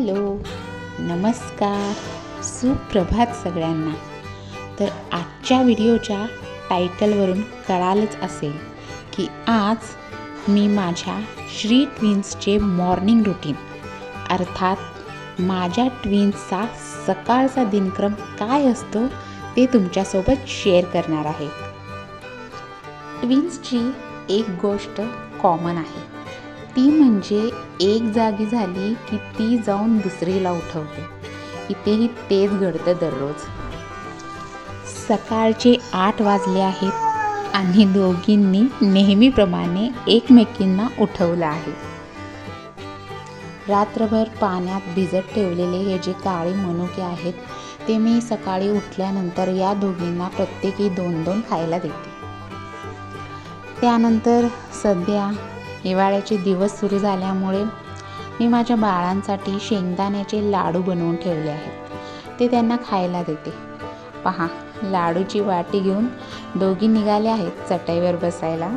Hello नमस्कार सुप्रभात सगळ्यांना. तर आजच्या व्हिडिओच्या टायटलवरून कळालंच असेल की आज मी माझ्या श्री ट्विन्सचे मॉर्निंग रुटीन अर्थात माझ्या ट्विन्सचा सकाळचा दिनक्रम काय असतो ते तुमच्यासोबत शेअर करणार आहे. ट्विन्सची एक गोष्ट कॉमन आहे. ती म्हणजे एक जागी झाली की ती जाऊन दुसरीला उठवते. इथेही तेच घडतं दररोज. सकाळचे आठ वाजले आहेत आणि दोघींनी नेहमीप्रमाणे एकमेकींना उठवलं आहे. रात्रभर पाण्यात भिजत ठेवलेले हे जे काळे मनुके आहेत ते मी सकाळी उठल्यानंतर या दोघींना प्रत्येकी दोन दोन खायला देते. त्यानंतर सध्या हिवाळ्याचे दिवस सुरू झाल्यामुळे मी माझ्या बाळांसाठी शेंगदाण्याचे लाडू बनवून ठेवले आहेत. ते त्यांना खायला देते. पहा लाडूची वाटी घेऊन दोघी निघाले आहेत चटईवर बसायला.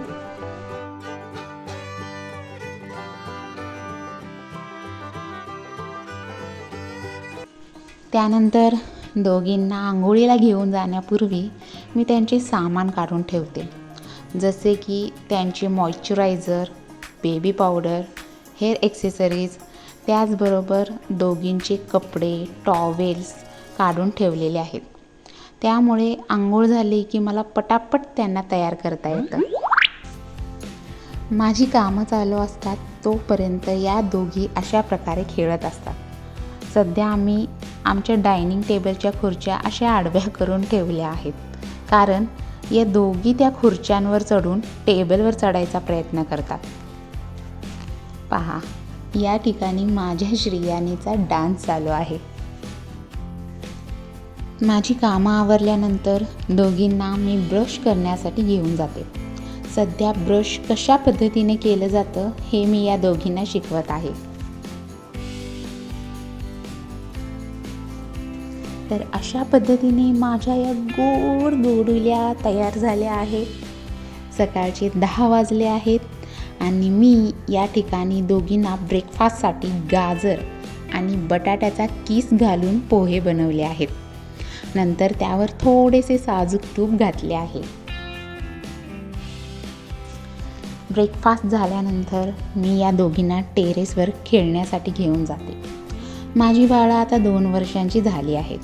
त्यानंतर दोघींना आंघोळीला घेऊन जाण्यापूर्वी मी त्यांचे सामान काढून ठेवते. जसे की त्यांचे moisturiser baby powder hair accessories त्याचबरोबर दोघींचे कपडे टॉवेल्स काढून ठेवलेले आहेत. त्यामुळे आंघोळ झाली की मला पटापट त्यांना तयार करता येतं. माझी कामं चालू असतात तोपर्यंत या दोघी अशा प्रकारे खेळत असतात. सध्या आम्ही आमच्या डायनिंग टेबलच्या खुर्च्या अशा आडव्या करून ठेवल्या आहेत. कारण या दोघी त्या खुर्च्यांवर चढून टेबलवर चढायचा प्रयत्न करतात. पहा. या ठिकाणी माझ्या श्रियानीचा डान्स चालू आहे. माझी कामं आवरल्यानंतर दोघींना मी ब्रश करण्यासाठी घेऊन जाते. सध्या ब्रश कशा पद्धतीने केलं जातं हे मी या दोघींना शिकवत आहे. तर अशा पद्धतीने माझ्या या गोड गोडुल्या तयार झाल्या आहेत. सकाळचे दहा वाजले आहेत. आणि मी या ठिकाणी दोघींना ब्रेकफास्टसाठी गाजर आणि बटाट्याचा किस घालून पोहे बनवले आहेत. नंतर त्यावर थोडेसे साजूक तूप घातले आहे. ब्रेकफास्ट झाल्यानंतर मी या दोघींना टेरेसवर खेळण्यासाठी घेऊन जाते. माझी बाळं आता दोन वर्षांची झाली आहेत.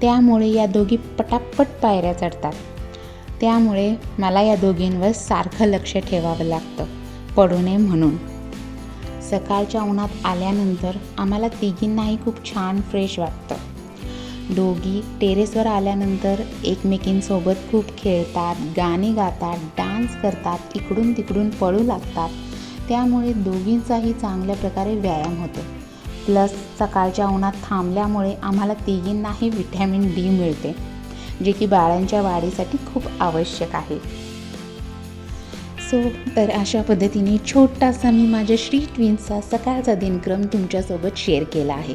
त्यामुळे या दोघी पटापट पायऱ्या चढतात. त्यामुळे मला या दोघींवर सारखं लक्ष ठेवावं लागतं. पडू नये म्हणून. सकाळच्या उन्हात आल्यानंतर आम्हाला तिघींनाही खूप छान फ्रेश वाटतं. दोघी टेरेसवर आल्यानंतर एकमेकींसोबत खूप खेळतात गाणी गातात डान्स करतात इकडून तिकडून पळू लागतात. त्यामुळे दोघींचाही चांगल्या प्रकारे व्यायाम होतो. प्लस सकाळच्या उन्हात थांबल्यामुळे आम्हाला तिघींनाही विटॅमिन डी मिळते जे की बाळांच्या वाढीसाठी खूप आवश्यक आहे. सो तर अशा पद्धतीने छोटासा मी माझ्या श्री ट्विन्सचा सकाळचा दिनक्रम तुमच्यासोबत शेअर केला आहे.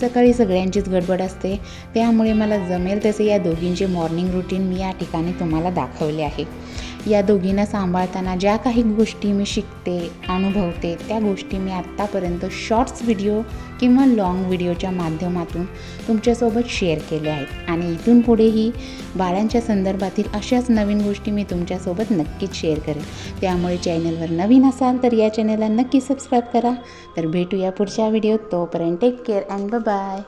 सकाळी सगळ्यांचीच गडबड असते. त्यामुळे मला जमेल तसे या दोघींचे मॉर्निंग रुटीन मी या ठिकाणी तुम्हाला दाखवले आहे. या दोघींना सांभाळताना ज्या काही गोष्टी मी शिकते अनुभवते त्या गोष्टी मी आत्तापर्यंत शॉर्ट्स व्हिडिओ किंवा लाँग व्हिडिओच्या माध्यमातून तुमच्यासोबत शेअर केल्या आहेत. आणि इथून पुढेही बाळांच्या संदर्भातील अशाच नवीन गोष्टी मी तुमच्यासोबत नक्कीच शेअर करेन. त्यामुळे चॅनलवर नवीन असाल तर या चॅनलला नक्की सबस्क्राईब करा. तर भेटूया पुढच्या व्हिडिओत तोपर्यंत टेक केअर अँड बाय